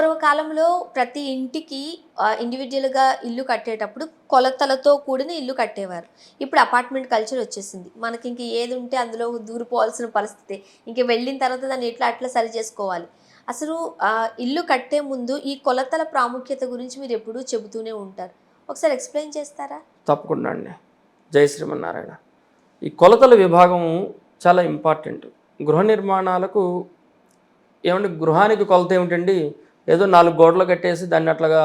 పూర్వకాలంలో ప్రతి ఇంటికి ఇండివిజువల్గా ఇల్లు కట్టేటప్పుడు కొలతలతో కూడిన ఇల్లు కట్టేవారు. ఇప్పుడు అపార్ట్మెంట్ కల్చర్ వచ్చేసింది. మనకి ఇంక ఏది ఉంటే అందులో దూరిపోవాల్సిన పరిస్థితి ఇంక వెళ్ళిన తర్వాత దాన్ని ఎట్లా అట్లా సరి చేసుకోవాలి. అసలు ఇల్లు కట్టే ముందు ఈ కొలతల ప్రాముఖ్యత గురించి మీరు ఎప్పుడూ చెబుతూనే ఉంటారు. ఒకసారి ఎక్స్ప్లెయిన్ చేస్తారా? తప్పకుండా అండి. జై శ్రీమన్నారాయణ. ఈ కొలతల విభాగం చాలా ఇంపార్టెంట్. గృహ నిర్మాణాలకు ఏమంటే గృహానికి కొలత ఏమిటండి? ఏదో నాలుగు గోడలు కట్టేసి దాన్ని అట్లాగా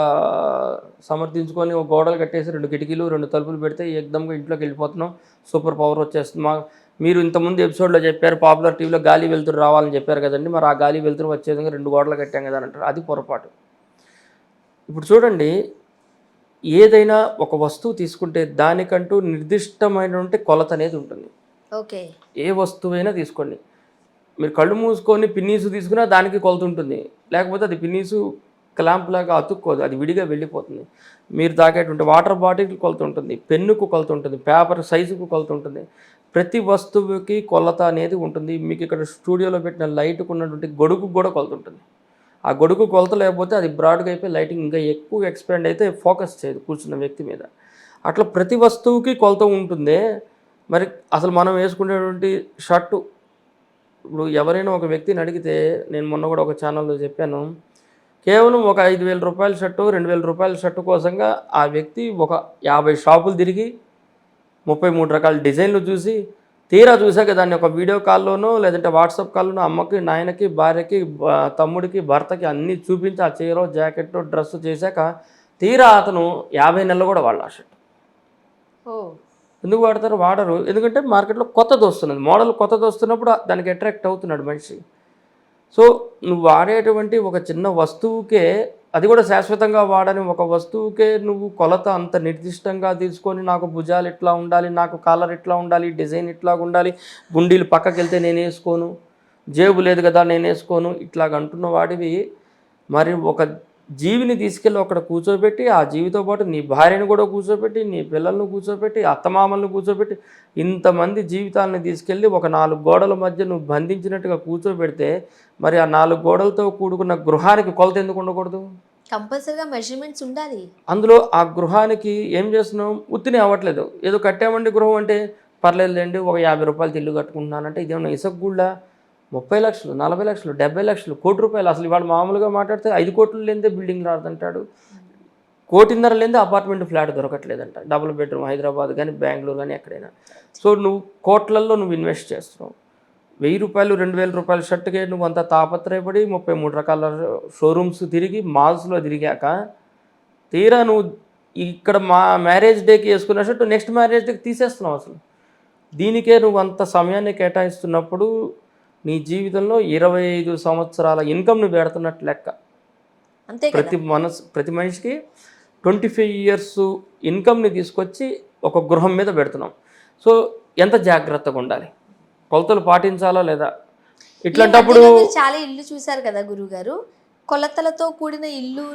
సమర్థించుకొని ఒక గోడలు కట్టేసి రెండు కిటికీలు రెండు తలుపులు పెడితే ఏకదమ్గా ఇంట్లోకి వెళ్ళిపోతున్నాం. సూపర్ పవర్ వచ్చేస్తుంది. మా మీరు ఇంతకుముందు ఎపిసోడ్లో చెప్పారు పాపులర్ టీవీలో గాలి వెలుతురు రావాలని చెప్పారు కదండి. మరి ఆ గాలి వెలుతురు వచ్చే విధంగా రెండు గోడలు కట్టాం కదా అంటారు. అది పొరపాటు. ఇప్పుడు చూడండి ఏదైనా ఒక వస్తువు తీసుకుంటే దానికంటూ నిర్దిష్టమైనటువంటి కొలత అనేది ఉంటుంది. ఓకే. ఏ వస్తువైనా తీసుకోండి. మీరు కళ్ళు మూసుకొని పిన్నీసు తీసుకున్నా దానికి కొలత ఉంటుంది. లేకపోతే అది పిన్నీసు క్లాంప్ లాగా అతుక్కోదు అది విడిగా వెళ్ళిపోతుంది. మీరు తాగేటువంటి వాటర్ బాటిల్ కొలత ఉంటుంది పెన్నుకు కొలత ఉంటుంది పేపర్ సైజుకు కొలత ఉంటుంది. ప్రతి వస్తువుకి కొలత అనేది ఉంటుంది. మీకు ఇక్కడ స్టూడియోలో పెట్టిన లైట్కు ఉన్నటువంటి గొడుగు కూడా కొలత ఉంటుంది. ఆ గొడుగు కొలత లేకపోతే అది బ్రాడ్గా అయిపోయి లైటింగ్ ఇంకా ఎక్కువ ఎక్స్పాండ్ అయితే ఫోకస్ చేయదు కూర్చున్న వ్యక్తి మీద. అట్లా ప్రతి వస్తువుకి కొలత ఉంటుందే. మరి అసలు మనం వేసుకునేటువంటి షర్టు ఇప్పుడు ఎవరైనా ఒక వ్యక్తిని అడిగితే నేను మొన్న కూడా ఒక ఛానల్లో చెప్పాను కేవలం ఒక ఐదు వేల రూపాయల షర్టు రెండు వేల రూపాయల షర్టు కోసంగా ఆ వ్యక్తి ఒక యాభై షాపులు తిరిగి ముప్పై మూడు రకాల డిజైన్లు చూసి తీరా చూసాక దాన్ని ఒక వీడియో కాల్లోనో లేదంటే వాట్సాప్ కాల్లోనో అమ్మకి నాయనకి భార్యకి తమ్ముడికి భర్తకి అన్నీ చూపించి ఆ చీర జాకెట్ డ్రెస్ చేశాక తీరా అతను యాభై నెలలు కూడా వాళ్ళ ఆ షర్ట్. ఎందుకు వాడతారు? వాడరు. ఎందుకంటే మార్కెట్లో కొత్తది వస్తున్నది మోడల్ కొత్తది వస్తున్నప్పుడు దానికి అట్రాక్ట్ అవుతున్నాడు మనిషి. సో నువ్వు వాడేటువంటి ఒక చిన్న వస్తువుకే అది కూడా శాశ్వతంగా వాడని ఒక వస్తువుకే నువ్వు కొలత అంత నిర్దిష్టంగా తీసుకొని నాకు భుజాలు ఇట్లా ఉండాలి నాకు కాలర్ ఇట్లా ఉండాలి డిజైన్ ఇట్లా ఉండాలి గుండీలు పక్కకి వెళ్తే నేను వేసుకోను జేబు లేదు కదా నేను వేసుకోను ఇట్లాగ అంటున్న వాడివి. మరి ఒక జీవిని తీసుకెళ్ళి అక్కడ కూర్చోబెట్టి ఆ జీవితో పాటు నీ భార్యను కూడా కూర్చోబెట్టి నీ పిల్లలను కూర్చోబెట్టి అత్తమామలను కూర్చోబెట్టి ఇంతమంది జీవితాలను తీసుకెళ్ళి ఒక నాలుగు గోడల మధ్య నువ్వు బంధించినట్టుగా కూర్చోబెడితే మరి ఆ నాలుగు గోడలతో కూడుకున్న గృహానికి కొలత ఎందుకు ఉండకూడదు? కంపల్సరీగా మెజర్మెంట్స్ ఉండాలి. అందులో ఆ గృహానికి ఏం చేస్తున్నాం ఉత్తిని అవ్వట్లేదు. ఏదో కట్టామండి గృహం అంటే పర్లేదులేండి ఒక యాభై రూపాయలకి ఇల్లు కట్టుకుంటున్నానంటే ఇదేమన్నా ఇసుక గుళ్ళ? ముప్పై లక్షలు నలభై లక్షలు డెబ్బై లక్షలు కోటి రూపాయలు. అసలు ఇవాళ మామూలుగా మాట్లాడితే ఐదు కోట్లు లేనిదే బిల్డింగ్ రాదంటాడు. కోటిన్నర లేనిదే అపార్ట్మెంట్ ఫ్లాట్ దొరకట్లేదంట. డబుల్ బెడ్రూమ్ హైదరాబాద్ కానీ బెంగళూరు కానీ ఎక్కడైనా. సో నువ్వు కోట్లల్లో నువ్వు ఇన్వెస్ట్ చేస్తున్నావు. వెయ్యి రూపాయలు రెండు వేల రూపాయల షర్ట్కే నువ్వు అంత తాపత్రయపడి ముప్పై మూడు రకాల షోరూమ్స్ తిరిగి మాల్స్లో తిరిగాక తీరా నువ్వు ఇక్కడ మా మ్యారేజ్ డేకి వేసుకున్న షర్ట్ నెక్స్ట్ మ్యారేజ్ డేకి తీసేస్తున్నావు అసలు. దీనికే నువ్వు అంత సమయాన్ని కేటాయిస్తున్నప్పుడు నీ జీవితంలో ఇరవై ఐదు సంవత్సరాల ఇన్కమ్ను పెడుతున్నట్టు లెక్క. అంతే ప్రతి మనసు ప్రతి మనిషికి ట్వంటీ ఫైవ్ ఇయర్స్ ఇన్కమ్ని తీసుకొచ్చి ఒక గృహం మీద పెడుతున్నాం. సో ఎంత జాగ్రత్తగా ఉండాలి? కొలతలు పాటించాలా లేదా? ఇట్లాంటప్పుడు చాలా ఇల్లు చూశారు కదా గురుగారు కొలతలతో కూడిన ఇల్లు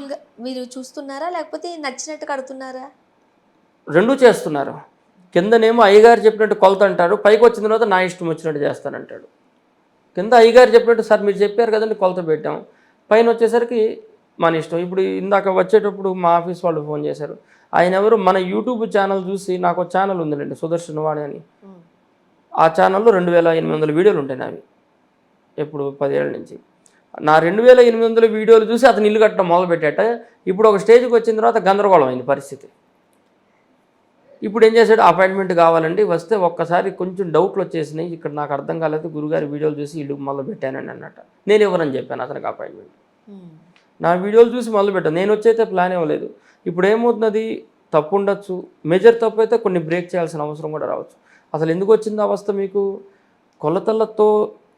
మీరు చూస్తున్నారా? లేకపోతే నచ్చినట్టు కడుతున్నారా? రెండూ చేస్తున్నారు. కిందనేమో అయ్యగారు చెప్పినట్టు కొలత అంటాడు పైకి వచ్చిన తర్వాత నా ఇష్టం వచ్చినట్టు చేస్తానంటాడు. కింద అయ్యగారు చెప్పినట్టు సార్ మీరు చెప్పారు కదండి కొలత పెట్టాం. పైన వచ్చేసరికి మన ఇష్టం. ఇప్పుడు ఇందాక వచ్చేటప్పుడు మా ఆఫీస్ వాళ్ళు ఫోన్ చేశారు. ఆయన ఎవరు? మన యూట్యూబ్ ఛానల్ చూసి నాకు ఛానల్ ఉందండి సుదర్శన్ వాణి అని. ఆ ఛానల్లో రెండు వేల ఎనిమిది వందల వీడియోలు ఉంటాయి నావి. ఎప్పుడు? పదేళ్ళ నుంచి. నా రెండు వేల ఎనిమిది వందల వీడియోలు చూసి అతను ఇల్లు కట్టడం మొదలుపెట్టాట. ఇప్పుడు ఒక స్టేజ్కి వచ్చిన తర్వాత గందరగోళం అయింది పరిస్థితి. ఇప్పుడు ఏం చేశాడు? అపాయింట్మెంట్ కావాలండి. వస్తే ఒక్కసారి కొంచెం డౌట్లు వచ్చేసినాయి. ఇక్కడ నాకు అర్థం కాలేదు. గురుగారి వీడియోలు చూసి ఇల్లు మొదలు పెట్టానని అన్నట్ట నేను ఎవరని చెప్పాను అతనికి అపాయింట్మెంట్. నా వీడియోలు చూసి మొదలు పెట్టాను. నేను వచ్చైతే ప్లాన్ ఇవ్వలేదు. ఇప్పుడు ఏమవుతున్నది? తప్పు ఉండొచ్చు. మేజర్ తప్పు అయితే కొన్ని బ్రేక్ చేయాల్సిన అవసరం కూడా రావచ్చు. అసలు ఎందుకు వచ్చింది అవస్థ మీకు? కొలతలతో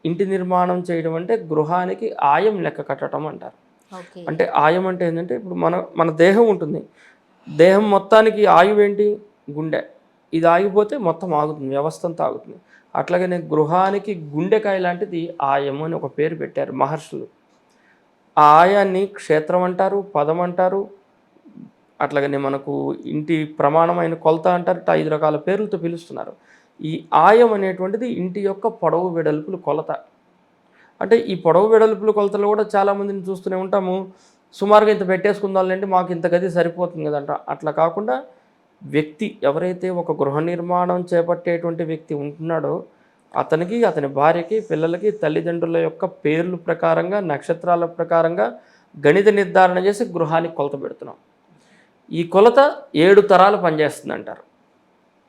ఇంటి నిర్మాణం చేయడం అంటే గృహానికి ఆయం లెక్క కట్టడం అంటారు. అంటే ఆయం అంటే ఏంటంటే ఇప్పుడు మన మన దేహం ఉంటుంది. దేహం మొత్తానికి ఆయువు ఏంటి గుండె. ఇది ఆగిపోతే మొత్తం ఆగుతుంది వ్యవస్థ అంతా ఆగుతుంది. అట్లాగనే గృహానికి గుండెకాయ లాంటిది ఆయం అని ఒక పేరు పెట్టారు మహర్షులు. ఆ ఆయాన్ని క్షేత్రం అంటారు పదం అంటారు అట్లాగనే మనకు ఇంటి ప్రమాణమైన కొలత అంటారు ఇట్లా ఐదు రకాల పేర్లతో పిలుస్తున్నారు. ఈ ఆయం అనేటువంటిది ఇంటి యొక్క పొడవు వెడల్పులు కొలత. అంటే ఈ పొడవు వెడల్పుల కొలతలు కూడా చాలామందిని చూస్తూనే ఉంటాము. సుమారుగా ఇంత పెట్టేసుకుందాం మాకు ఇంత గది సరిపోతుంది కదంట. అట్లా కాకుండా వ్యక్తి ఎవరైతే ఒక గృహ నిర్మాణం చేపట్టేటువంటి వ్యక్తి ఉంటున్నాడో అతనికి అతని భార్యకి పిల్లలకి తల్లిదండ్రుల యొక్క పేర్లు ప్రకారంగా నక్షత్రాల ప్రకారంగా గణిత నిర్ధారణ చేసి గృహానికి కొలత పెడుతున్నాం. ఈ కొలత ఏడు తరాలు పనిచేస్తుంది అంటారు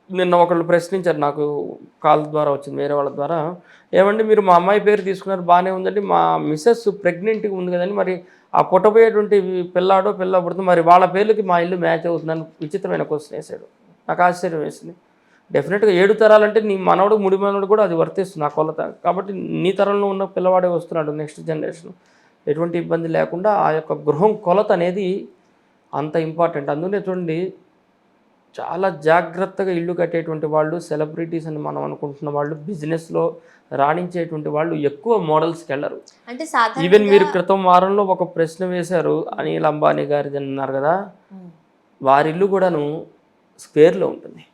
నిన్న ఒకళ్ళు ప్రశ్నించారు నాకు కాల్ ద్వారా వచ్చింది వేరే వాళ్ళ ద్వారా. ఏమండి మీరు మా అమ్మాయి పేరు తీసుకున్నారు బాగానే ఉందండి మా మిస్సెస్ ప్రెగ్నెంట్గా ఉంది కదండి మరి ఆ కొట్టబోయేటువంటి పిల్లాడో పిల్ల పుడుతుంది మరి వాళ్ళ పేర్లకి మా ఇల్లు మ్యాచ్ అవుతుందని విచిత్రమైన క్వశ్చన్ వేసాడు నాకు ఆశ్చర్యం వేసింది. డెఫినెట్గా ఏడు తరాలంటే నీ మనవడు ముడి మనవడు కూడా అది వర్తిస్తుంది ఆ కొలత. కాబట్టి నీ తరంలో ఉన్న పిల్లవాడే వస్తున్నాడు నెక్స్ట్ జనరేషన్ ఎటువంటి ఇబ్బంది లేకుండా ఆ యొక్క గృహం కొలత అనేది అంత ఇంపార్టెంట్ అందుకనే చూడండి చాలా జాగ్రత్తగా ఇల్లు కట్టేటువంటి వాళ్ళు సెలబ్రిటీస్ అని మనం అనుకుంటున్న వాళ్ళు బిజినెస్లో రాణించేటువంటి వాళ్ళు ఎక్కువ మోడల్స్కి వెళ్ళరు. అంటే ఈవెన్ మీరు క్రితం వారంలో ఒక ప్రశ్న వేశారు అనిల్ అంబానీ గారిది అన్నారు కదా? వారి ఇల్లు కూడాను స్క్వేర్లో ఉంటుంది.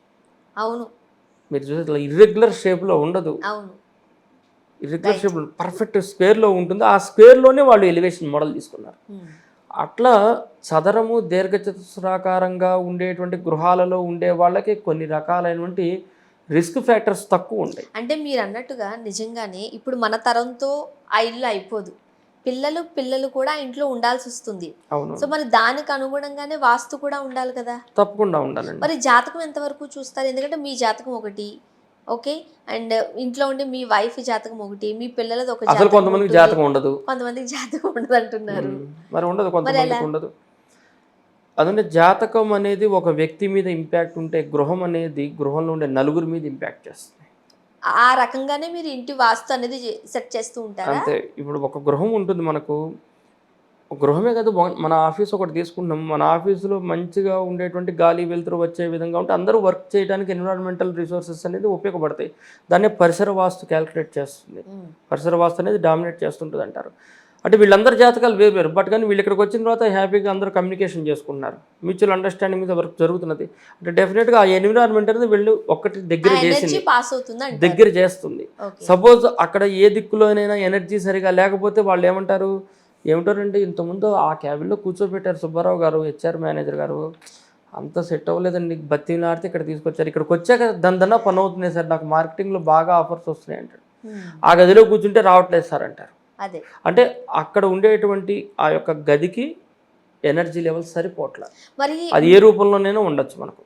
అవును. మీరు చూస్తే ఇట్లా ఇర్రెగ్యులర్ షేప్లో ఉండదు. అవును. ఇర్రెగ్యులర్ షేప్ పర్ఫెక్ట్ స్క్వేర్లో ఉంటుంది. ఆ స్క్వేర్లోనే వాళ్ళు ఎలివేషన్ మోడల్ తీసుకున్నారు. అట్లా చదరము దీర్ఘచతుస్రాకారంగా ఉండేటువంటి గృహాలలో ఉండే వాళ్ళకి కొన్ని రకాలైనటువంటి రిస్క్ ఫ్యాక్టర్స్ తక్కువ ఉంటాయి. అంటే మీరు అన్నట్టుగా నిజంగానే ఇప్పుడు మన తరంతో ఆ ఇల్లు అయిపోదు. పిల్లలు పిల్లలు కూడా ఇంట్లో ఉండాల్సి వస్తుంది. సో మరి దానికి అనుగుణంగానే వాస్తు కూడా ఉండాలి కదా? తప్పకుండా ఉండాలండి. మరి జాతకం ఎంతవరకు చూస్తారు? ఎందుకంటే మీ జాతకం ఒకటి ఓకే? అండ్ ఇంట్లో ఉండి మీ వైఫ్ జాతకం ఒకటి మీ పిల్లలది ఒక అసలు జాతకం కొంతమందికి ఉంటుంది. జాతకం ఉండదు. కొంతమందికి జాతకం ఉండదు అంటున్నారు. మరి ఉండదు కొంతమందికి ఎలా? ఉండదు. అదంటే జాతకం అనేది ఒక వ్యక్తి మీద ఇంపాక్ట్ ఉంటే గృహం అనేది గృహంలో ఉండే నలుగురి మీద ఇంపాక్ట్ చేస్తుంది. ఆ రకంగానే మీరు ఇంటి వాస్తు అనేది సెట్ చేస్తూ ఉంటారా? అంతే. ఇప్పుడు ఒక గృహం ఉంటుంది మనకు. గృహమే కాదు మన ఆఫీస్ ఒకటి తీసుకుంటున్నాం. మన ఆఫీసులో మంచిగా ఉండేటువంటి గాలి వెలుతురు వచ్చే విధంగా ఉంటే అందరూ వర్క్ చేయడానికి ఎన్విరాన్మెంటల్ రిసోర్సెస్ అనేది ఉపయోగపడతాయి. దాన్నే పరిసర వాస్తు క్యాల్కులేట్ చేస్తుంది. పరిసర వాస్తు అనేది డామినేట్ చేస్తుంటుంది అంటారు. అంటే వీళ్ళందరి జాతకాలు వేరు వేరు. బట్ కానీ వీళ్ళు ఇక్కడికి వచ్చిన తర్వాత హ్యాపీగా అందరూ కమ్యూనికేషన్ చేసుకుంటున్నారు. మ్యూచువల్ అండర్స్టాండింగ్ మీద వర్క్ జరుగుతున్నది. అంటే డెఫినెట్గా ఆ ఎన్విరాన్మెంట్ అనేది వీళ్ళు ఒక్కటి దగ్గర చేసింది. పాస్ అవుతుంది అంటారు. దగ్గర చేస్తుంది. సపోజ్ అక్కడ ఏ దిక్కులోనైనా ఎనర్జీ సరిగా లేకపోతే వాళ్ళు ఏమంటారు? ఏమంటారంటే ఇంతకుముందు ఆ క్యాబిన్లో కూర్చోబెట్టారు సుబ్బారావు గారు హెచ్ఆర్ మేనేజర్ గారు. అంత సెట్ అవ్వలేదండి. బత్తీలు ఆడితే ఇక్కడ తీసుకొచ్చారు. ఇక్కడికి వచ్చాక దందన పని అవుతున్నాయి సార్. నాకు మార్కెటింగ్లో బాగా ఆఫర్స్ వస్తున్నాయి అంటారు. ఆ గదిలో కూర్చుంటే రావట్లేదు సార్ అంటారు. అదే. అంటే అక్కడ ఉండేటువంటి ఆ యొక్క గదికి ఎనర్జీ లెవెల్స్ సరిపోట్ల. మరి అది ఏ రూపంలోనైనా ఉండొచ్చు మనకు.